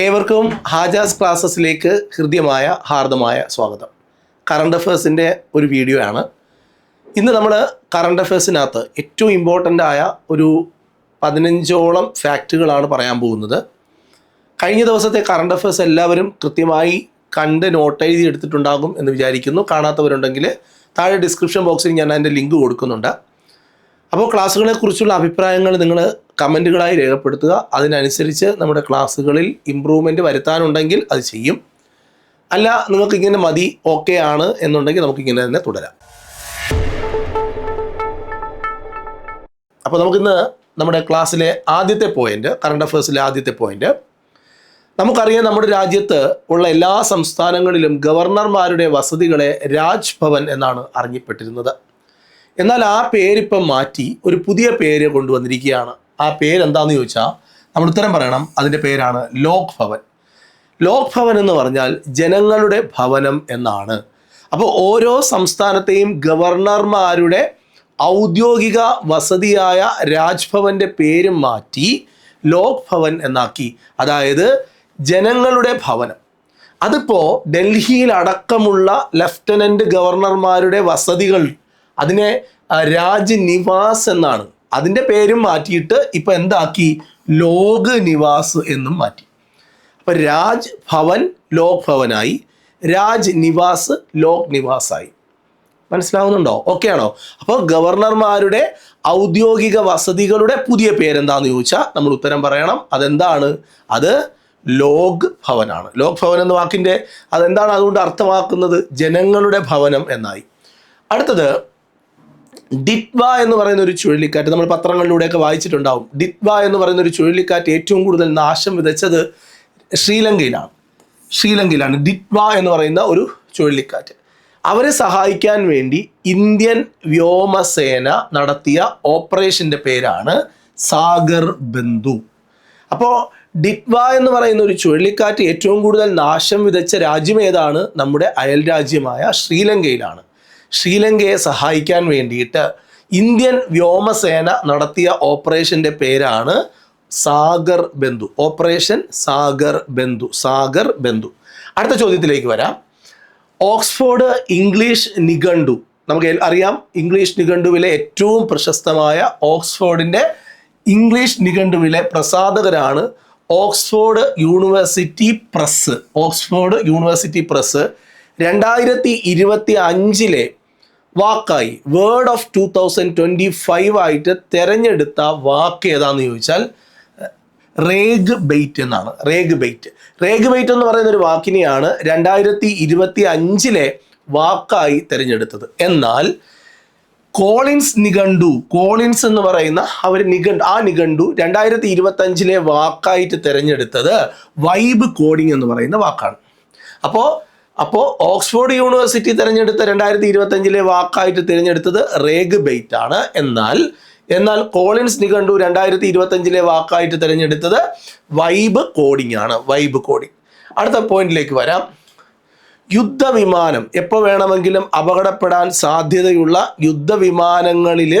ഏവർക്കും ഹാജാസ് ക്ലാസ്സസിലേക്ക് ഹൃദ്യമായ ഹാർദമായ സ്വാഗതം. കറണ്ട് അഫേഴ്സിന്റെ ഒരു വീഡിയോ ആണ്. ഇന്ന് നമ്മൾ കറണ്ട് അഫേഴ്സിനകത്ത് ഏറ്റവും ഇമ്പോർട്ടന്റ് ആയ ഒരു പതിനഞ്ചോളം ഫാക്റ്റുകളാണ് പറയാൻ പോകുന്നത്. കഴിഞ്ഞ ദിവസത്തെ കറണ്ട് അഫേഴ്സ് എല്ലാവരും കൃത്യമായി കണ്ട് നോട്ട് എഴുതി എടുത്തിട്ടുണ്ടാകും എന്ന് വിചാരിക്കുന്നു. കാണാത്തവരുണ്ടെങ്കിൽ താഴെ ഡിസ്ക്രിപ്ഷൻ ബോക്സിൽ ഞാൻ അതിന്റെ ലിങ്ക് കൊടുക്കുന്നുണ്ട്. അപ്പോൾ ക്ലാസ്സുകളെ കുറിച്ചുള്ള അഭിപ്രായങ്ങൾ നിങ്ങൾ കമന്റുകളായി രേഖപ്പെടുത്തുക. അതിനനുസരിച്ച് നമ്മുടെ ക്ലാസ്സുകളിൽ ഇമ്പ്രൂവ്മെന്റ് വരുത്താനുണ്ടെങ്കിൽ അത് ചെയ്യും. അല്ല നിങ്ങൾക്ക് ഇങ്ങനെ മതി ഓക്കെ ആണ് എന്നുണ്ടെങ്കിൽ നമുക്ക് ഇങ്ങനെ തന്നെ തുടരാം. അപ്പോൾ നമുക്കിന്ന് നമ്മുടെ ക്ലാസ്സിലെ ആദ്യത്തെ പോയിന്റ് കറണ്ട് അഫയേഴ്സിലെ ആദ്യത്തെ പോയിന്റ് നമുക്കറിയാം നമ്മുടെ രാജ്യത്ത് ഉള്ള എല്ലാ സംസ്ഥാനങ്ങളിലും ഗവർണർമാരുടെ വസതികളെ രാജ്ഭവൻ എന്നാണ് അറിഞ്ഞപ്പെട്ടിരുന്നത് എന്നാൽ ആ പേരിപ്പം മാറ്റി ഒരു പുതിയ പേര് കൊണ്ടുവന്നിരിക്കുകയാണ്. ആ പേരെന്താന്ന് ചോദിച്ചാൽ നമ്മൾ ഉത്തരം പറയണം അതിന്റെ പേരാണ് ലോക് ഭവൻ. ലോക് ഭവൻ എന്ന് പറഞ്ഞാൽ ജനങ്ങളുടെ ഭവനം എന്നാണ്. അപ്പോൾ ഓരോ സംസ്ഥാനത്തെയും ഗവർണർമാരുടെ ഔദ്യോഗിക വസതിയായ രാജ്ഭവന്റെ പേര് മാറ്റി ലോക് ഭവൻ എന്നാക്കി. അതായത് ജനങ്ങളുടെ ഭവനം. അതിപ്പോൾ ഡൽഹിയിൽ അടക്കമുള്ള ലഫ്റ്റനന്റ് ഗവർണർമാരുടെ വസതികൾ അതിനെ രാജ്നിവാസ് രാജ് നിവാസ് എന്നാണ്. അതിന്റെ പേരും മാറ്റിയിട്ട് ഇപ്പം എന്താക്കി? ലോക് നിവാസ് എന്നും മാറ്റി. അപ്പം രാജ് ഭവൻ ലോക് ഭവനായി. രാജ് നിവാസ് ലോക് നിവാസായി. മനസ്സിലാവുന്നുണ്ടോ? ഓക്കെ ആണോ? അപ്പോൾ ഗവർണർമാരുടെ ഔദ്യോഗിക വസതികളുടെ പുതിയ പേരെന്താന്ന് ചോദിച്ചാൽ നമ്മൾ ഉത്തരം പറയണം. അതെന്താണ്? അത് ലോക് ഭവനാണ്. ലോക് ഭവൻ എന്ന വാക്കിന്റെ അതെന്താണ് അതുകൊണ്ട് അർത്ഥമാക്കുന്നത്? ജനങ്ങളുടെ ഭവനം എന്നായി. അടുത്തത് ഡിറ്റ്വ എന്ന് പറയുന്ന ഒരു ചുഴലിക്കാറ്റ് നമ്മൾ പത്രങ്ങളിലൂടെയൊക്കെ വായിച്ചിട്ടുണ്ടാവും. ഡിറ്റ്വ എന്ന് പറയുന്ന ഒരു ചുഴലിക്കാറ്റ് ഏറ്റവും കൂടുതൽ നാശം വിതച്ചത് ശ്രീലങ്കയിലാണ്. ശ്രീലങ്കയിലാണ് ഡിറ്റ്വ എന്ന് പറയുന്ന ഒരു ചുഴലിക്കാറ്റ്. അവരെ സഹായിക്കാൻ വേണ്ടി ഇന്ത്യൻ വ്യോമസേന നടത്തിയ ഓപ്പറേഷന്റെ പേരാണ് സാഗർ ബന്ധു. അപ്പോൾ ഡിറ്റ്വ എന്ന് പറയുന്ന ഒരു ചുഴലിക്കാറ്റ് ഏറ്റവും കൂടുതൽ നാശം വിതച്ച രാജ്യം ഏതാണ്? നമ്മുടെ അയൽ രാജ്യമായ ശ്രീലങ്കയിലാണ്. ശ്രീലങ്കയെ സഹായിക്കാൻ വേണ്ടിയിട്ട് ഇന്ത്യൻ വ്യോമസേന നടത്തിയ ഓപ്പറേഷന്റെ പേരാണ് സാഗർ ബന്ധു. ഓപ്പറേഷൻ സാഗർ ബന്ധു. സാഗർ ബന്ധു. അടുത്ത ചോദ്യത്തിലേക്ക് വരാം. ഓക്സ്ഫോർഡ് ഇംഗ്ലീഷ് നിഘണ്ടു. നമുക്ക് അറിയാം ഇംഗ്ലീഷ് നിഘണ്ടുവിലെ ഏറ്റവും പ്രശസ്തമായ ഓക്സ്ഫോർഡിന്റെ ഇംഗ്ലീഷ് നിഘണ്ടുവിലെ പ്രസാധകരാണ് Oxford University Press. Oxford University Press രണ്ടായിരത്തി ഇരുപത്തി അഞ്ചിലെ വാക്കായി word of two thousand twenty five ആയിട്ട് തിരഞ്ഞെടുത്ത വാക്ക് ഏതാണെന്ന് ചോദിച്ചാൽ റേഗ് ബെയ്റ്റ് എന്നാണ് റേഗ് ബെയ്റ്റ്. റേഗ് ബെയ്റ്റ് എന്ന് പറയുന്ന ഒരു വാക്കിനെയാണ് രണ്ടായിരത്തി ഇരുപത്തി അഞ്ചിലെ വാക്കായി തിരഞ്ഞെടുത്തത്. എന്നാൽ കോളിൻസ് നിഘണ്ടു കോളിൻസ് എന്ന് പറയുന്ന അവർ നിഘണ്ടു ആ നിഘണ്ടു രണ്ടായിരത്തി ഇരുപത്തി അഞ്ചിലെ വാക്കായിട്ട് തിരഞ്ഞെടുത്തത് വൈബ് കോഡിംഗ് എന്ന് പറയുന്ന വാക്കാണ്. അപ്പോൾ അപ്പോൾ ഓക്സ്ഫോർഡ് യൂണിവേഴ്സിറ്റി തിരഞ്ഞെടുത്ത രണ്ടായിരത്തി ഇരുപത്തഞ്ചിലെ വാക്കായിട്ട് തിരഞ്ഞെടുത്തത് റേഗ് ബെയ്റ്റ് ആണ്. എന്നാൽ എന്നാൽ കോളിൻസ് നിഘണ്ടു രണ്ടായിരത്തി ഇരുപത്തഞ്ചിലെ വാക്കായിട്ട് തിരഞ്ഞെടുത്തത് വൈബ് കോഡിംഗ് ആണ്. Vibe coding. അടുത്ത പോയിന്റിലേക്ക് വരാം. യുദ്ധവിമാനം എപ്പോൾ വേണമെങ്കിലും അപകടപ്പെടാൻ സാധ്യതയുള്ള യുദ്ധവിമാനങ്ങളിൽ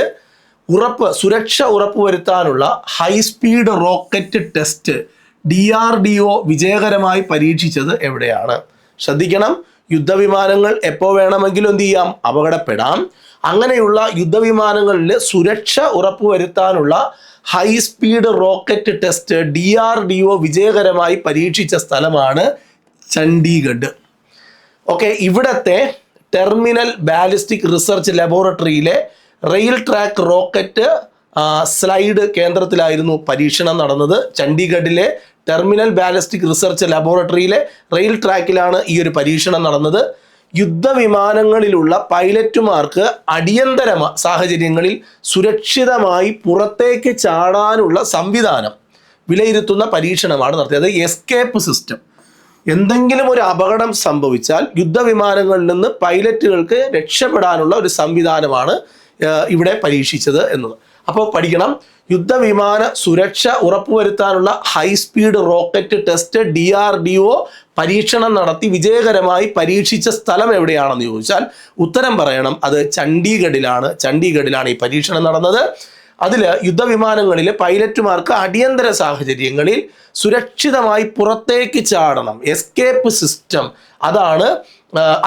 ഉറപ്പ് സുരക്ഷ ഉറപ്പുവരുത്താനുള്ള high speed rocket test D R D O വിജയകരമായി പരീക്ഷിച്ചത് എവിടെയാണ്? ശ്രദ്ധിക്കണം. യുദ്ധവിമാനങ്ങൾ എപ്പോൾ വേണമെങ്കിലും എന്ത് ചെയ്യാം? അപകടപ്പെടാം. അങ്ങനെയുള്ള യുദ്ധവിമാനങ്ങളിൽ സുരക്ഷ ഉറപ്പുവരുത്താനുള്ള high speed rocket test D R D O വിജയകരമായി പരീക്ഷിച്ച സ്ഥലമാണ് ചണ്ഡീഗഡ്. ഓക്കെ ഇവിടത്തെ ടെർമിനൽ ബാലിസ്റ്റിക് റിസർച്ച് ലബോറട്ടറിയിലെ റെയിൽ ട്രാക്ക് റോക്കറ്റ് സ്ലൈഡ് കേന്ദ്രത്തിലായിരുന്നു പരീക്ഷണം നടന്നത്. ചണ്ഡീഗഡിലെ ടെർമിനൽ ബാലിസ്റ്റിക് റിസർച്ച് ലബോറട്ടറിയിലെ റെയിൽ ട്രാക്കിലാണ് ഈ ഒരു പരീക്ഷണം നടന്നത്. യുദ്ധവിമാനങ്ങളിലുള്ള പൈലറ്റുമാർക്ക് അടിയന്തര സാഹചര്യങ്ങളിൽ സുരക്ഷിതമായി പുറത്തേക്ക് ചാടാനുള്ള സംവിധാനം വിലയിരുത്തുന്ന പരീക്ഷണമാണ് നടത്തിയത്. Escape system. എന്തെങ്കിലും ഒരു അപകടം സംഭവിച്ചാൽ യുദ്ധവിമാനങ്ങളിൽ നിന്ന് പൈലറ്റുകൾക്ക് രക്ഷപ്പെടാനുള്ള ഒരു സംവിധാനമാണ് ഇവിടെ പരീക്ഷിച്ചത് എന്നത്. അപ്പോൾ പഠിക്കണം. യുദ്ധവിമാന സുരക്ഷ ഉറപ്പുവരുത്താനുള്ള high speed rocket test D R D O പരീക്ഷണം നടത്തി വിജയകരമായി പരീക്ഷിച്ച സ്ഥലം എവിടെയാണെന്ന് ചോദിച്ചാൽ ഉത്തരം പറയണം. അത് ചണ്ഡീഗഡിലാണ്. ചണ്ഡീഗഡിലാണ് ഈ പരീക്ഷണം നടന്നത്. അതിൽ യുദ്ധവിമാനങ്ങളിലെ പൈലറ്റുമാർക്ക് അടിയന്തര സാഹചര്യങ്ങളിൽ സുരക്ഷിതമായി പുറത്തേക്ക് ചാടണം. എസ്കേപ്പ് സിസ്റ്റം അതാണ്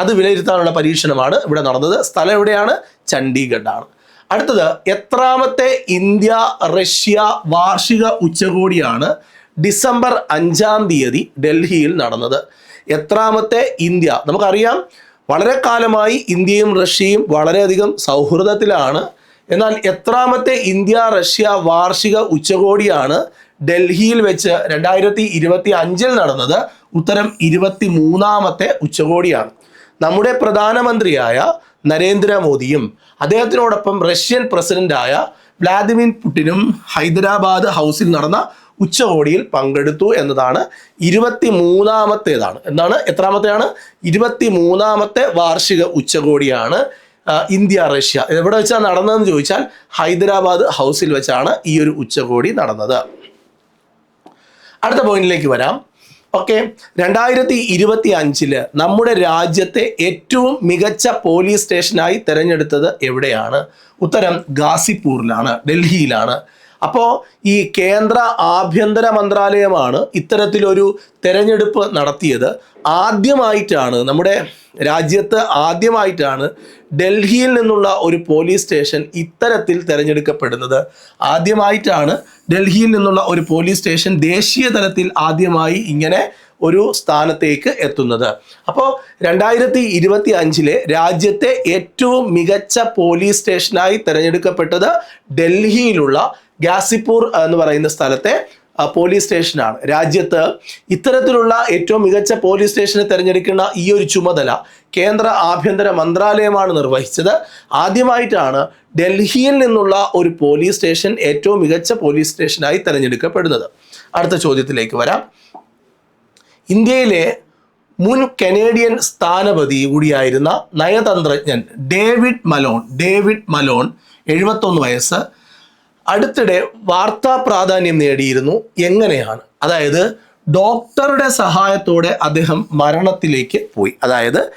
അത് വിലയിരുത്താനുള്ള പരീക്ഷണമാണ് ഇവിടെ നടന്നത്. സ്ഥലം എവിടെയാണ്? ചണ്ഡീഗഡാണ്. അടുത്തത് എത്രാമത്തെ ഇന്ത്യ റഷ്യ വാർഷിക ഉച്ചകോടിയാണ് ഡിസംബർ അഞ്ചാം തീയതി ഡൽഹിയിൽ നടന്നത്. എത്രാമത്തെ ഇന്ത്യ? നമുക്കറിയാം വളരെ കാലമായി ഇന്ത്യയും റഷ്യയും വളരെയധികം സൗഹൃദത്തിലാണ്. എന്നാൽ എത്രാമത്തെ ഇന്ത്യ റഷ്യ വാർഷിക ഉച്ചകോടിയാണ് ഡൽഹിയിൽ വെച്ച് രണ്ടായിരത്തി ഇരുപത്തി അഞ്ചിൽ നടന്നത്. ഉത്തരം ഇരുപത്തി മൂന്നാമത്തെ ഉച്ചകോടിയാണ്. നമ്മുടെ പ്രധാനമന്ത്രിയായ നരേന്ദ്രമോദിയും അദ്ദേഹത്തിനോടൊപ്പം റഷ്യൻ പ്രസിഡന്റായ വ്ലാദിമിർ പുടിനും ഹൈദരാബാദ് ഹൗസിൽ നടന്ന ഉച്ചകോടിയിൽ പങ്കെടുത്തു എന്നതാണ് ഇരുപത്തി മൂന്നാമത്തേതാണ് എന്താണ്? എത്രാമത്തെയാണ്? ഇരുപത്തി മൂന്നാമത്തെ വാർഷിക ഉച്ചകോടിയാണ് ഇന്ത്യ റഷ്യ. എവിടെ വെച്ചാണ് നടന്നതെന്ന് ചോദിച്ചാൽ ഹൈദരാബാദ് ഹൗസിൽ വെച്ചാണ് ഈ ഒരു ഉച്ചകോടി നടന്നത്. അടുത്ത പോയിന്റിലേക്ക് വരാം. ഓക്കെ രണ്ടായിരത്തി ഇരുപത്തി അഞ്ചിൽ നമ്മുടെ രാജ്യത്തെ ഏറ്റവും മികച്ച പോലീസ് സ്റ്റേഷനായി തിരഞ്ഞെടുത്തത് എവിടെയാണ്? ഉത്തരം ഗാസിപ്പൂരിലാണ് ഡൽഹിയിലാണ്. അപ്പോൾ ഈ കേന്ദ്ര ആഭ്യന്തര മന്ത്രാലയമാണ് ഇത്തരത്തിലൊരു തെരഞ്ഞെടുപ്പ് നടത്തിയത്. ആദ്യമായിട്ടാണ് നമ്മുടെ രാജ്യത്ത് ആദ്യമായിട്ടാണ് ഡൽഹിയിൽ നിന്നുള്ള ഒരു പോലീസ് സ്റ്റേഷൻ ഇത്തരത്തിൽ തിരഞ്ഞെടുക്കപ്പെടുന്നത്. ആദ്യമായിട്ടാണ് ഡൽഹിയിൽ നിന്നുള്ള ഒരു പോലീസ് സ്റ്റേഷൻ ദേശീയ തലത്തിൽ ആദ്യമായി ഇങ്ങനെ ഒരു സ്ഥാനത്തേക്ക് എത്തുന്നത്. അപ്പോൾ രണ്ടായിരത്തി ഇരുപത്തി അഞ്ചിലെ രാജ്യത്തെ ഏറ്റവും മികച്ച പോലീസ് സ്റ്റേഷനായി തിരഞ്ഞെടുക്കപ്പെട്ടത് ഡൽഹിയിലുള്ള ഗാസിപ്പൂർ എന്ന് പറയുന്ന സ്ഥലത്തെ പോലീസ് സ്റ്റേഷനാണ് രാജ്യത്ത് ഇത്തരത്തിലുള്ള ഏറ്റവും മികച്ച പോലീസ് സ്റ്റേഷനെ തിരഞ്ഞെടുക്കുന്ന ഈ ഒരു ചുമതല കേന്ദ്ര ആഭ്യന്തര മന്ത്രാലയമാണ് നിർവഹിച്ചത്. ആദ്യമായിട്ടാണ് ഡൽഹിയിൽ നിന്നുള്ള ഒരു പോലീസ് സ്റ്റേഷൻ ഏറ്റവും മികച്ച പോലീസ് സ്റ്റേഷനായി തിരഞ്ഞെടുക്കപ്പെടുന്നത്. അടുത്ത ചോദ്യത്തിലേക്ക് വരാം. ഇന്ത്യയിലെ മുൻ കനേഡിയൻ സ്ഥാനപതി കൂടിയായിരുന്ന നയതന്ത്രജ്ഞൻ ഡേവിഡ് മലോൺ ഡേവിഡ് മലോൺ എഴുപത്തൊന്ന് വയസ്സ് അടുത്തിടെ വാർത്താ പ്രാധാന്യം നേടിയിരുന്നു. എങ്ങനെയാണ്? അതായത് ഡോക്ടറുടെ സഹായത്തോടെ അദ്ദേഹം മരണത്തിലേക്ക് പോയി. അതായത്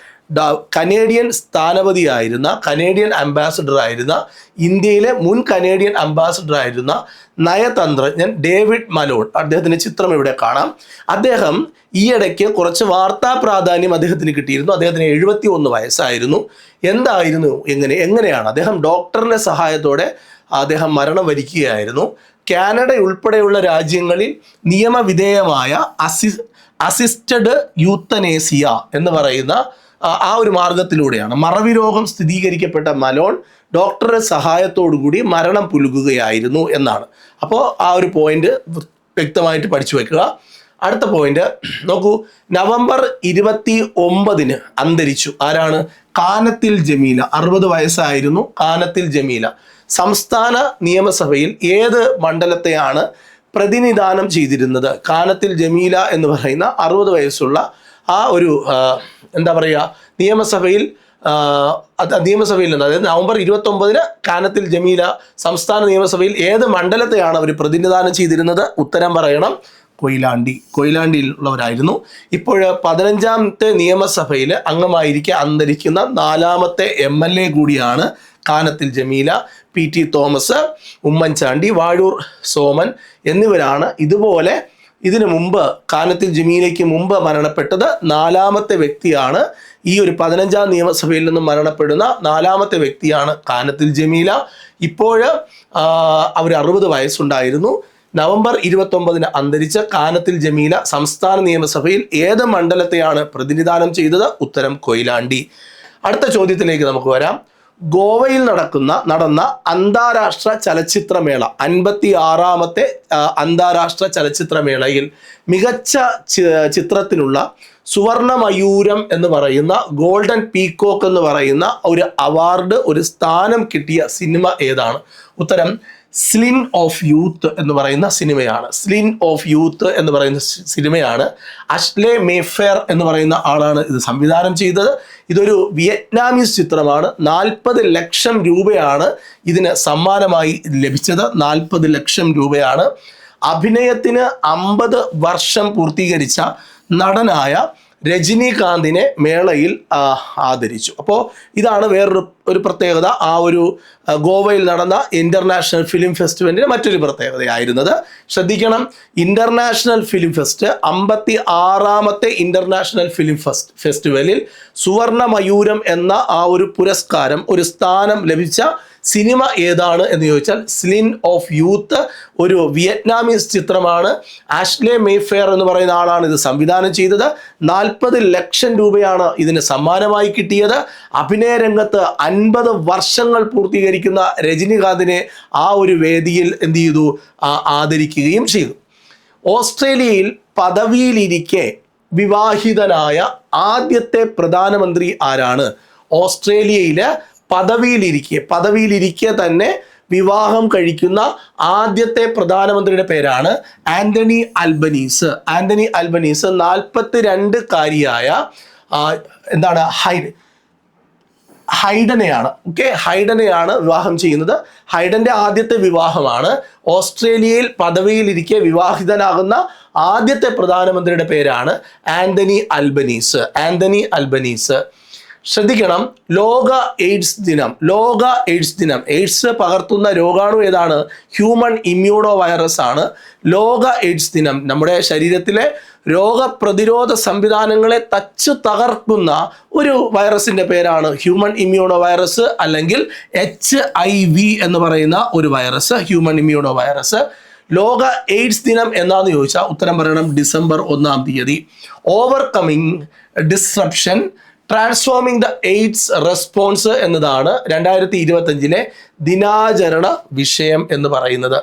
കനേഡിയൻ സ്ഥാനപതിയായിരുന്ന കനേഡിയൻ അംബാസഡർ ആയിരുന്ന ഇന്ത്യയിലെ മുൻ കനേഡിയൻ അംബാസഡർ ആയിരുന്ന നയതന്ത്രജ്ഞൻ ഡേവിഡ് മലോൺ. അദ്ദേഹത്തിന്റെ ചിത്രം ഇവിടെ കാണാം. അദ്ദേഹം ഈയിടയ്ക്ക് കുറച്ച് വാർത്താ പ്രാധാന്യം അദ്ദേഹത്തിന് കിട്ടിയിരുന്നു. അദ്ദേഹത്തിന് എഴുപത്തി ഒന്ന് വയസ്സായിരുന്നു. എന്തായിരുന്നു? എങ്ങനെ എങ്ങനെയാണ്? അദ്ദേഹം ഡോക്ടറിന്റെ സഹായത്തോടെ അദ്ദേഹം മരണം വരിക്കുകയായിരുന്നു കാനഡ ഉൾപ്പെടെയുള്ള രാജ്യങ്ങളിൽ നിയമവിധേയമായ അസി അസിസ്റ്റഡ് യൂത്തനേസിയ എന്ന് പറയുന്ന ആ, ഒരു മാർഗത്തിലൂടെയാണ്. മറവി രോഗം സ്ഥിരീകരിക്കപ്പെട്ട മലോൺ ഡോക്ടറുടെ സഹായത്തോടു കൂടി മരണം പുലുകുകയായിരുന്നു എന്നാണ്. അപ്പോൾ ആ ഒരു പോയിന്റ് വ്യക്തമായിട്ട് പഠിച്ചു വെക്കുക. അടുത്ത പോയിന്റ് നോക്കൂ നവംബർ ഇരുപത്തി ഒമ്പതിന് അന്തരിച്ചു. ആരാണ്? കാനത്തിൽ ജമീല. അറുപത് വയസ്സായിരുന്നു കാനത്തിൽ ജമീല. സംസ്ഥാന നിയമസഭയിൽ ഏത് മണ്ഡലത്തെയാണ് പ്രതിനിധാനം ചെയ്തിരുന്നത്? കാനത്തിൽ ജമീല എന്ന് പറയുന്ന അറുപത് വയസ്സുള്ള ആ ഒരു എന്താ പറയുക നിയമസഭയിൽ നിയമസഭയിൽ നിന്ന് അതായത് നവംബർ ഇരുപത്തി ഒമ്പതിന് കാനത്തിൽ ജമീല സംസ്ഥാന നിയമസഭയിൽ ഏത് മണ്ഡലത്തെയാണ് അവർ പ്രതിനിധാനം ചെയ്തിരുന്നത്? ഉത്തരം പറയണം. കൊയിലാണ്ടി കൊയിലാണ്ടിയിലുള്ളവരായിരുന്നു. ഇപ്പോൾ പതിനഞ്ചാമത്തെ നിയമസഭയിൽ അംഗമായിരിക്കെ അന്തരിക്കുന്ന നാലാമത്തെ എം എൽ എ കൂടിയാണ് കാനത്തിൽ ജമീല പി ടി തോമസ് ഉമ്മൻചാണ്ടി വാഴൂർ സോമൻ എന്നിവരാണ് ഇതുപോലെ ഇതിനു മുമ്പ് കാനത്തിൽ ജമീലയ്ക്ക് മുമ്പ് മരണപ്പെട്ടത് നാലാമത്തെ വ്യക്തിയാണ്. ഈ ഒരു പതിനഞ്ചാം നിയമസഭയിൽ നിന്നും മരണപ്പെടുന്ന നാലാമത്തെ വ്യക്തിയാണ് കാനത്തിൽ ജമീല. ഇപ്പോൾ അവർ അറുപത് വയസ്സുണ്ടായിരുന്നു. നവംബർ ഇരുപത്തൊമ്പതിന് അന്തരിച്ച കാനത്തിൽ ജമീല സംസ്ഥാന നിയമസഭയിൽ ഏത് മണ്ഡലത്തെയാണ് പ്രതിനിധാനം ചെയ്തത്? ഉത്തരം കൊയിലാണ്ടി. അടുത്ത ചോദ്യത്തിലേക്ക് നമുക്ക് വരാം. ഗോവയിൽ നടക്കുന്ന നടന്ന അന്താരാഷ്ട്ര ചലച്ചിത്രമേള അൻപത്തി ആറാമത്തെ അന്താരാഷ്ട്ര ചലച്ചിത്രമേളയിൽ മികച്ച ചിത്രത്തിനുള്ള സുവർണ മയൂരം എന്ന് പറയുന്ന ഗോൾഡൻ പീക്കോക്ക് എന്ന് പറയുന്ന ഒരു അവാർഡ് ഒരു സ്ഥാനം കിട്ടിയ സിനിമ ഏതാണ്? ഉത്തരം സ്ലിൻ ഓഫ് യൂത്ത് എന്ന് പറയുന്ന സിനിമയാണ്. സ്ലിൻ ഓഫ് യൂത്ത് എന്ന് പറയുന്ന സിനിമയാണ്. അഷ്ലെ മേഫെയർ എന്ന് പറയുന്ന ആളാണ് ഇത് സംവിധാനം ചെയ്തത്. ഇതൊരു വിയറ്റ്നാമീസ് ചിത്രമാണ്. നാൽപ്പത് ലക്ഷം രൂപയാണ് ഇതിന് സമ്മാനമായി ലഭിച്ചത്. നാൽപ്പത് ലക്ഷം രൂപയാണ്. അഭിനയത്തിന് അമ്പത് വർഷം പൂർത്തീകരിച്ച നടനായ രജനീകാന്തിനെ മേളയിൽ ആദരിച്ചു. അപ്പോൾ ഇതാണ് വേറൊരു ഒരു പ്രത്യേകത. ആ ഒരു ഗോവയിൽ നടന്ന ഇന്റർനാഷണൽ ഫിലിം ഫെസ്റ്റിവലിന്റെ മറ്റൊരു പ്രത്യേകതയായിരുന്നത്. ശ്രദ്ധിക്കണം ഇന്റർനാഷണൽ ഫിലിം ഫെസ്റ്റ് അമ്പത്തി ആറാമത്തെ ഇന്റർനാഷണൽ ഫിലിം ഫെസ്റ്റ് ഫെസ്റ്റിവലിൽ സുവർണ മയൂരം എന്ന ആ ഒരു പുരസ്കാരം ഒരു സ്ഥാനം ലഭിച്ച സിനിമ ഏതാണ് എന്ന് ചോദിച്ചാൽ സ്ലിൻ ഓഫ് യൂത്ത് ഒരു വിയറ്റ്നാമീസ് ചിത്രമാണ്. ആഷ്ലെ മേഫെയർ എന്ന് പറയുന്ന ആളാണ് ഇത് സംവിധാനം ചെയ്തത്. നാൽപ്പത് ലക്ഷം രൂപയാണ് ഇതിന് സമ്മാനമായി കിട്ടിയത്. അഭിനയ രംഗത്ത് അൻപത് വർഷങ്ങൾ പൂർത്തീകരിക്കുന്ന രജനികാന്തിനെ ആ ഒരു വേദിയിൽ എന്ത് ചെയ്തു? ആദരിക്കുകയും ചെയ്തു. ഓസ്ട്രേലിയയിൽ പദവിയിലിരിക്കെ വിവാഹിതനായ ആദ്യത്തെ പ്രധാനമന്ത്രി ആരാണ്? ഓസ്ട്രേലിയയിൽ പദവിയിലിരിക്കെ പദവിയിലിരിക്കെ തന്നെ വിവാഹം കഴിക്കുന്ന ആദ്യത്തെ പ്രധാനമന്ത്രിയുടെ പേരാണ് ആന്റണി അൽബനീസ്. ആന്റണി അൽബനീസ് നാൽപ്പത്തി രണ്ട് കാരിയായ എന്താണ് ഹൈ ഹൈഡനെയാണ്. ഓക്കെ ഹൈഡനെയാണ് വിവാഹം ചെയ്യുന്നത്. ഹൈഡന്റെ ആദ്യത്തെ വിവാഹമാണ്. ഓസ്ട്രേലിയയിൽ പദവിയിലിരിക്കെ വിവാഹിതനാകുന്ന ആദ്യത്തെ പ്രധാനമന്ത്രിയുടെ പേരാണ് ആന്റണി അൽബനീസ്. Anthony Albanese. ശ്രദ്ധിക്കണം. ലോക എയ്ഡ്സ് ദിനം. ലോക എയ്ഡ്സ് ദിനം. എയ്ഡ്സ് പകർത്തുന്ന രോഗാണു ഏതാണ്? ഹ്യൂമൺ ഇമ്മ്യൂണോ വൈറസ് ആണ്. ലോക എയ്ഡ്സ് ദിനം. നമ്മുടെ ശരീരത്തിലെ രോഗപ്രതിരോധ സംവിധാനങ്ങളെ തച്ചു തകർക്കുന്ന ഒരു വൈറസിന്റെ പേരാണ് ഹ്യൂമൺ ഇമ്മ്യൂണോ വൈറസ് അല്ലെങ്കിൽ എച്ച് ഐ വി എന്ന് പറയുന്ന ഒരു വൈറസ് ഹ്യൂമൺ ഇമ്മ്യൂണോ വൈറസ് ലോക എയ്ഡ്സ് ദിനം എന്നാന്ന് ചോദിച്ചാൽ ഉത്തരം പറയണം ഡിസംബർ ഒന്നാം തീയതി. Overcoming disruption transforming the AIDS response എന്നതാണ് രണ്ടായിരത്തി ഇരുപത്തഞ്ചിലെ ദിനാചരണ വിഷയം എന്ന് പറയുന്നത്.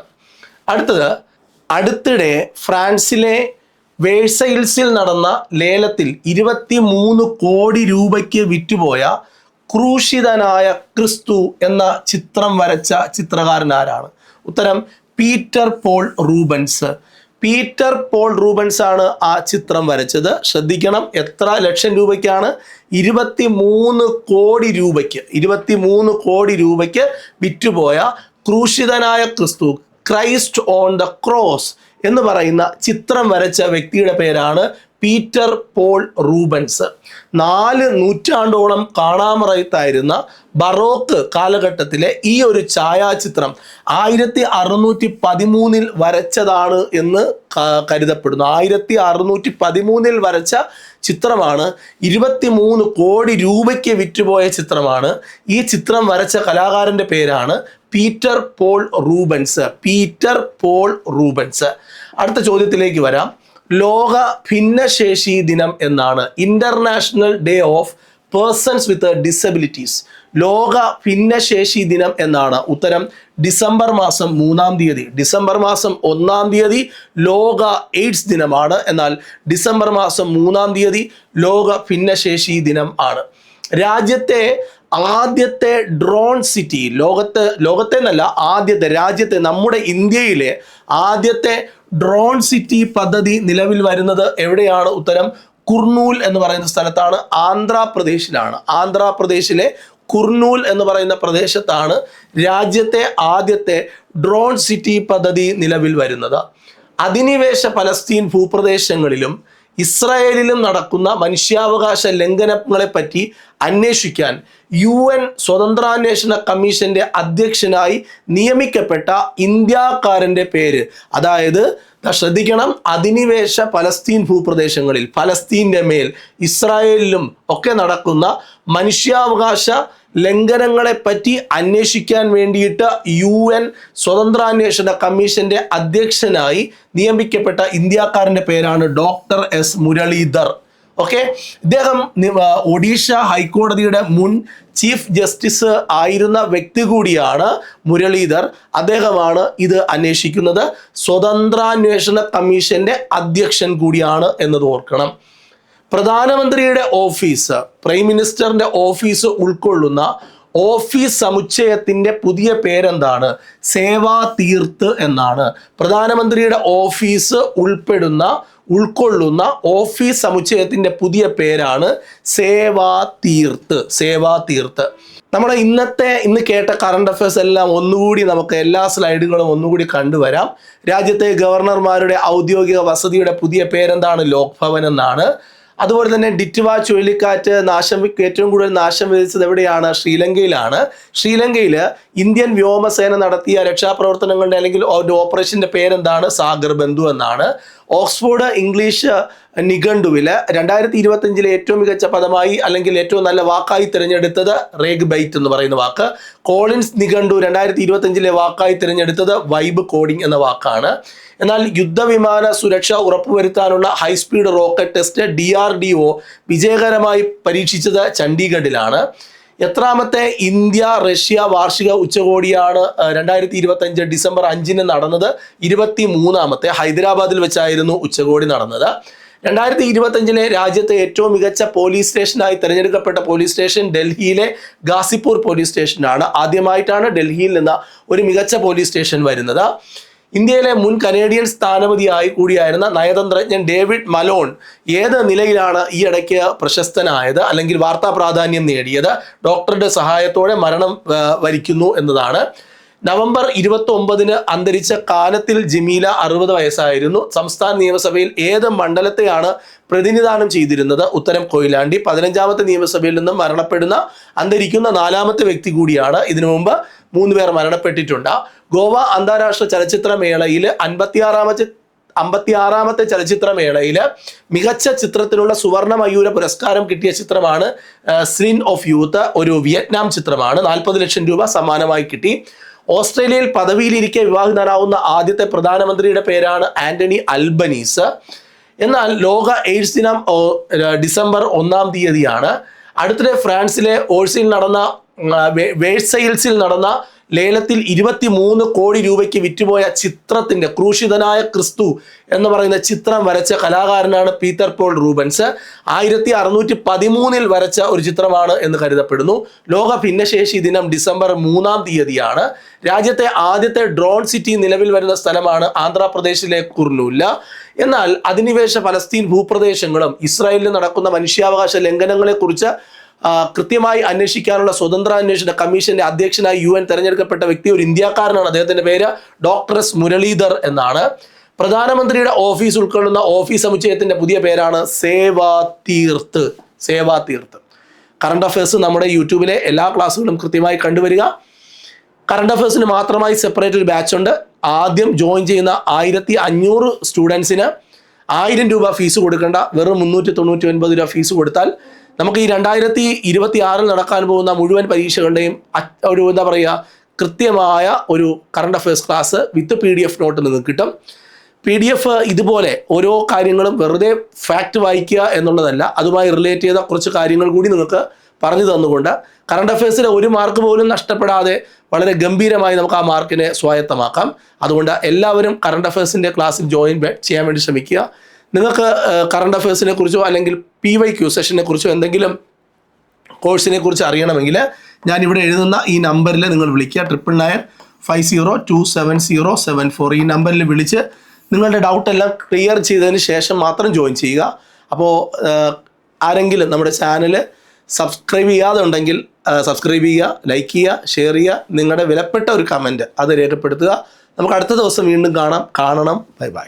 അടുത്തത് അടുത്തിടെ ഫ്രാൻസിലെ വേഴ്സൈൽസിൽ നടന്ന ലേലത്തിൽ ഇരുപത്തി മൂന്ന് കോടി രൂപയ്ക്ക് വിറ്റുപോയ ക്രൂശിതനായ ക്രിസ്തു എന്ന ചിത്രം വരച്ച ചിത്രകാരൻ ആരാണ്? ഉത്തരം Peter Paul Rubens. Peter Paul Rubens ആണ് ആ ചിത്രം വരച്ചത്. ശ്രദ്ധിക്കണം എത്ര ലക്ഷം രൂപയ്ക്കാണ്? ഇരുപത്തി മൂന്ന് കോടി രൂപയ്ക്ക് ഇരുപത്തി മൂന്ന് കോടി രൂപയ്ക്ക് വിറ്റുപോയ ക്രൂശിതനായ ക്രിസ്തു ക്രൈസ്റ്റ് ഓൺ ദ ക്രോസ് എന്ന് പറയുന്ന ചിത്രം വരച്ച വ്യക്തിയുടെ പേരാണ് പീറ്റർ പോൾ റൂബൻസ്. നാല് നൂറ്റാണ്ടോളം കാണാമറയത്തായിരുന്ന ബറോക്ക് കാലഘട്ടത്തിലെ ഈ ഒരു ഛായാചിത്രം ആയിരത്തി അറുന്നൂറ്റി പതിമൂന്നിൽ വരച്ചതാണ് എന്ന് കരുതപ്പെടുന്നു. ആയിരത്തി അറുന്നൂറ്റി പതിമൂന്നിൽ വരച്ച ചിത്രമാണ് ഇരുപത്തി മൂന്ന് കോടി രൂപയ്ക്ക് വിറ്റുപോയ ചിത്രമാണ്. ഈ ചിത്രം വരച്ച കലാകാരന്റെ പേരാണ് Peter Paul Rubens. Peter Paul Rubens. അടുത്ത ചോദ്യത്തിലേക്ക് വരാം. ലോക ഭിന്നശേഷി ദിനം എന്നാണ് International Day of Persons with Disabilities ലോക ഭിന്നശേഷി ദിനം എന്നാണ്. ഉത്തരം ഡിസംബർ മാസം മൂന്നാം തീയതി. ഡിസംബർ മാസം ഒന്നാം തീയതി ലോക എയ്ഡ്സ് ദിനമാണ്. എന്നാൽ ഡിസംബർ മാസം മൂന്നാം തീയതി ലോക ഭിന്നശേഷി ദിനം ആണ്. രാജ്യത്തെ ആദ്യത്തെ ഡ്രോൺ സിറ്റി ലോകത്ത് ലോകത്തെ എന്നല്ല ആദ്യത്തെ രാജ്യത്തെ നമ്മുടെ ഇന്ത്യയിലെ ആദ്യത്തെ ഡ്രോൺ സിറ്റി പദ്ധതി നിലവിൽ വരുന്നത് എവിടെയാണ്? ഉത്തരം കുർണൂൽ എന്ന് പറയുന്ന സ്ഥലത്താണ് ആന്ധ്രാപ്രദേശിലാണ്. ആന്ധ്രാപ്രദേശിലെ കുർണൂൽ എന്ന് പറയുന്ന പ്രദേശത്താണ് രാജ്യത്തെ ആദ്യത്തെ ഡ്രോൺ സിറ്റി പദ്ധതി നിലവിൽ വരുന്നത്. അധിനിവേശ പലസ്തീൻ ഭൂപ്രദേശങ്ങളിലും ഇസ്രായേലിലും നടക്കുന്ന മനുഷ്യാവകാശ ലംഘനങ്ങളെ പറ്റി അന്വേഷിക്കാൻ യു എൻ സ്വതന്ത്രാന്വേഷണ കമ്മീഷന്റെ അധ്യക്ഷനായി നിയമിക്കപ്പെട്ട ഇന്ത്യക്കാരന്റെ പേര്. അതായത് ശ്രദ്ധിക്കണം അധിനിവേശ പലസ്തീൻ ഭൂപ്രദേശങ്ങളിൽ പലസ്തീന്റെ മേൽ ഇസ്രായേലിലും ഒക്കെ നടക്കുന്ന മനുഷ്യാവകാശ ലംഘനങ്ങളെ പറ്റി അന്വേഷിക്കാൻ വേണ്ടിയിട്ട് യു എൻ സ്വതന്ത്രാന്വേഷണ കമ്മീഷന്റെ അധ്യക്ഷനായി നിയമിക്കപ്പെട്ട ഇന്ത്യക്കാരന്റെ പേരാണ് ഡോക്ടർ എസ് മുരളീധർ. ഓക്കെ? ഇദ്ദേഹം ഒഡീഷ ഹൈക്കോടതിയുടെ മുൻ ചീഫ് ജസ്റ്റിസ് ആയിരുന്ന വ്യക്തി കൂടിയാണ് മുരളീധർ. അദ്ദേഹമാണ് ഇത് അന്വേഷിക്കുന്നത്. സ്വതന്ത്രാന്വേഷണ കമ്മീഷന്റെ അധ്യക്ഷൻ കൂടിയാണ് എന്നത് ഓർക്കണം. പ്രധാനമന്ത്രിയുടെ ഓഫീസ് പ്രൈം മിനിസ്റ്ററിന്റെ ഓഫീസ് ഉൾക്കൊള്ളുന്ന ഓഫീസ് സമുച്ചയത്തിന്റെ പുതിയ പേരെന്താണ്? സേവാ തീർത്ത് എന്നാണ്. പ്രധാനമന്ത്രിയുടെ ഓഫീസ് ഉൾപ്പെടുന്ന ഉൾക്കൊള്ളുന്ന ഓഫീസ് സമുച്ചയത്തിന്റെ പുതിയ പേരാണ് സേവാ തീർത്ത് സേവാ തീർത്ത്. നമ്മുടെ ഇന്നത്തെ ഇന്ന് കേട്ട കറണ്ട് അഫയേഴ്സ് എല്ലാം ഒന്നുകൂടി നമുക്ക് എല്ലാ സ്ലൈഡുകളും ഒന്നുകൂടി കണ്ടുവരാം. രാജ്യത്തെ ഗവർണർമാരുടെ ഔദ്യോഗിക വസതിയുടെ പുതിയ പേരെന്താണ്? ലോക് ഭവൻ എന്നാണ്. അതുപോലെ തന്നെ ഡിറ്റുവ ചുഴലിക്കാറ്റ് നാശം ഏറ്റവും കൂടുതൽ നാശം വിധിച്ചത് എവിടെയാണ്? ശ്രീലങ്കയിലാണ്. ശ്രീലങ്കയിൽ ഇന്ത്യൻ വ്യോമസേന നടത്തിയ രക്ഷാപ്രവർത്തനങ്ങളുടെ അല്ലെങ്കിൽ ഒരു ഓപ്പറേഷന്റെ പേരെന്താണ്? സാഗർ ബന്ധു എന്നാണ്. ഓക്സ്ഫോർഡ് ഇംഗ്ലീഷ് നിഘണ്ടുവിൽ രണ്ടായിരത്തി ഇരുപത്തി അഞ്ചിലെ ഏറ്റവും മികച്ച പദമായി അല്ലെങ്കിൽ ഏറ്റവും നല്ല വാക്കായി തിരഞ്ഞെടുത്തത് റേഗ് ബൈറ്റ് എന്ന് പറയുന്ന വാക്ക്. കോളിൻസ് നിഘണ്ടു രണ്ടായിരത്തി ഇരുപത്തി അഞ്ചിലെ വാക്കായി തിരഞ്ഞെടുത്തത് വൈബ് കോഡിംഗ് എന്ന വാക്കാണ്. എന്നാൽ യുദ്ധവിമാന സുരക്ഷ ഉറപ്പുവരുത്താനുള്ള high speed rocket test D R D O വിജയകരമായി പരീക്ഷിച്ചത് ചണ്ഡീഗഡിലാണ്. എത്രാമത്തെ ഇന്ത്യ റഷ്യ വാർഷിക ഉച്ചകോടിയാണ് രണ്ടായിരത്തി ഇരുപത്തി അഞ്ച് ഡിസംബർ അഞ്ചിന് നടന്നത്. ഇരുപത്തി മൂന്നാമത്തെ ഹൈദരാബാദിൽ വെച്ചായിരുന്നു ഉച്ചകോടി നടന്നത്. രണ്ടായിരത്തി ഇരുപത്തഞ്ചിലെ രാജ്യത്തെ ഏറ്റവും മികച്ച പോലീസ് സ്റ്റേഷനായി തിരഞ്ഞെടുക്കപ്പെട്ട പോലീസ് സ്റ്റേഷൻ ഡൽഹിയിലെ ഗാസിപ്പൂർ പോലീസ് സ്റ്റേഷനാണ് ആദ്യമായിട്ടാണ് ഡൽഹിയിൽ നിന്ന് ഒരു മികച്ച പോലീസ് സ്റ്റേഷൻ വരുന്നത്. ഇന്ത്യയിലെ മുൻ കനേഡിയൻ സ്ഥാനപതിയായി കൂടിയായിരുന്ന നയതന്ത്രജ്ഞൻ ഡേവിഡ് മലോൺ ഏത് നിലയിലാണ് ഈ ഇടയ്ക്ക് പ്രശസ്തനായത് അല്ലെങ്കിൽ വാർത്താ പ്രാധാന്യം നേടിയത്? ഡോക്ടറുടെ സഹായത്തോടെ മരണം വരിക്കുന്നു എന്നതാണ്. നവംബർ ഇരുപത്തി ഒമ്പതിന് അന്തരിച്ച കാലത്തിൽ ജമീല അറുപത് വയസ്സായിരുന്നു. സംസ്ഥാന നിയമസഭയിൽ ഏത് മണ്ഡലത്തെയാണ് പ്രതിനിധാനം ചെയ്തിരുന്നത്? ഉത്തരം കൊയിലാണ്ടി. പതിനഞ്ചാമത്തെ നിയമസഭയിൽ നിന്നും മരണപ്പെടുന്ന അന്തരിക്കുന്ന നാലാമത്തെ വ്യക്തി കൂടിയാണ്. ഇതിനു മുമ്പ് മൂന്ന് പേർ മരണപ്പെട്ടിട്ടുണ്ട്. ഗോവ അന്താരാഷ്ട്ര ചലച്ചിത്രമേളയിൽ അൻപത്തിയാറാമത്തെ അമ്പത്തിയാറാമത്തെ ചലച്ചിത്രമേളയിൽ മികച്ച ചിത്രത്തിനുള്ള സുവർണ മയൂര പുരസ്കാരം കിട്ടിയ ചിത്രമാണ് സ്ലിൻ ഓഫ് യൂത്ത് ഒരു വിയറ്റ്നാം ചിത്രമാണ്. നാൽപ്പത് ലക്ഷം രൂപ സമ്മാനമായി കിട്ടി. ഓസ്ട്രേലിയയിൽ പദവിയിലിരിക്കെ വിവാഹിതനാവുന്ന ആദ്യത്തെ പ്രധാനമന്ത്രിയുടെ പേരാണ് ആന്റണി അൽബനീസ്. എന്നാൽ ലോക എയ്ഡ്സ് ദിനം ഡിസംബർ ഒന്നാം തീയതിയാണ്. അടുത്തിടെ ഫ്രാൻസിലെ ഓഴ്സിൽ നടന്ന വേഴ്സൈൽസിൽ നടന്ന ലേലത്തിൽ ഇരുപത്തി മൂന്ന് കോടി രൂപയ്ക്ക് വിറ്റുപോയ ചിത്രത്തിന്റെ ക്രൂശിതനായ ക്രിസ്തു എന്ന് പറയുന്ന ചിത്രം വരച്ച കലാകാരനാണ് പീറ്റർ പോൾ റൂബൻസ്. ആയിരത്തി അറുന്നൂറ്റി പതിമൂന്നിൽ വരച്ച ഒരു ചിത്രമാണ് എന്ന് കരുതപ്പെടുന്നു. ലോക ഭിന്നശേഷി ദിനം ഡിസംബർ മൂന്നാം തീയതിയാണ്. രാജ്യത്തെ ആദ്യത്തെ ഡ്രോൺ സിറ്റി നിലവിൽ വരുന്ന സ്ഥലമാണ് ആന്ധ്രാപ്രദേശിലെ കുർനൂല്ല എന്നാൽ അധിനിവേശ ഫലസ്തീൻ ഭൂപ്രദേശങ്ങളും ഇസ്രായേലിൽ നടക്കുന്ന മനുഷ്യാവകാശ ലംഘനങ്ങളെക്കുറിച്ച് കൃത്യമായി അന്വേഷിക്കാനുള്ള സ്വതന്ത്ര അന്വേഷണ കമ്മീഷന്റെ അധ്യക്ഷനായി യു എൻ തെരഞ്ഞെടുക്കപ്പെട്ട വ്യക്തി ഒരു ഇന്ത്യക്കാരനാണ്. അദ്ദേഹത്തിന്റെ പേര് ഡോക്ടർ എസ് മുരളീധർ എന്നാണ്. പ്രധാനമന്ത്രിയുടെ ഓഫീസ് ഉൾക്കൊള്ളുന്ന ഓഫീസ് സമുച്ചയത്തിന്റെ പുതിയ പേരാണ് സേവാ തീർത്ത് സേവാ തീർത്ത് കറണ്ട് അഫയേഴ്സ് നമ്മുടെ യൂട്യൂബിലെ എല്ലാ ക്ലാസ്സുകളും കൃത്യമായി കണ്ടുവരിക. കറണ്ട് അഫയേഴ്സിന് മാത്രമായി സെപ്പറേറ്റ് ഒരു ബാച്ച് ഉണ്ട്. ആദ്യം ജോയിൻ ചെയ്യുന്ന ആയിരത്തി അഞ്ഞൂറ് സ്റ്റുഡൻസിന് ആയിരം രൂപ ഫീസ് കൊടുക്കേണ്ട. വെറും മുന്നൂറ്റി തൊണ്ണൂറ്റി ഒൻപത് രൂപ ഫീസ് കൊടുത്താൽ നമുക്ക് ഈ രണ്ടായിരത്തി ഇരുപത്തി ആറിൽ നടക്കാൻ പോകുന്ന മുഴുവൻ പരീക്ഷകളുടെയും ഒരു എന്താ പറയുക കൃത്യമായ ഒരു current affairs class with P D F note നിന്ന് കിട്ടും. പി ഡി എഫ് ഇതുപോലെ ഓരോ കാര്യങ്ങളും വെറുതെ ഫാക്റ്റ് വായിക്കുക എന്നുള്ളതല്ല അതുമായി റിലേറ്റ് ചെയ്ത കുറച്ച് കാര്യങ്ങൾ കൂടി നിങ്ങൾക്ക് പറഞ്ഞു തന്നുകൊണ്ട് കറണ്ട് അഫയേഴ്സിലെ ഒരു മാർക്ക് പോലും നഷ്ടപ്പെടാതെ വളരെ ഗംഭീരമായി നമുക്ക് ആ മാർക്കിനെ സ്വായത്തമാക്കാം. അതുകൊണ്ട് എല്ലാവരും കറണ്ട് അഫയേഴ്സിന്റെ ക്ലാസ്സിൽ ജോയിൻ ചെയ്യാൻ വേണ്ടി ശ്രമിക്കുക. നിങ്ങൾക്ക് കറണ്ട് അഫയേഴ്സിനെ കുറിച്ചോ അല്ലെങ്കിൽ പി വൈ ക്യൂ സെഷനെ കുറിച്ചോ എന്തെങ്കിലും കോഴ്സിനെ കുറിച്ച് അറിയണമെങ്കിൽ ഞാൻ ഇവിടെ എഴുതുന്ന ഈ നമ്പറിൽ നിങ്ങൾ വിളിക്കുക. Triple nine five zero two seven zero seven four ഈ നമ്പറിൽ വിളിച്ച് നിങ്ങളുടെ ഡൗട്ട് എല്ലാം ക്ലിയർ ചെയ്തതിന് ശേഷം മാത്രം ജോയിൻ ചെയ്യുക. അപ്പോൾ ആരെങ്കിലും നമ്മുടെ ചാനൽ സബ്സ്ക്രൈബ് ചെയ്യാതെ ഉണ്ടെങ്കിൽ സബ്സ്ക്രൈബ് ചെയ്യുക ലൈക്ക് ചെയ്യുക ഷെയർ ചെയ്യുക നിങ്ങളുടെ വിലപ്പെട്ട ഒരു കമന്റ് അത് രേഖപ്പെടുത്തുക. നമുക്ക് അടുത്ത ദിവസം വീണ്ടും കാണാം. കാണണം. Bye bye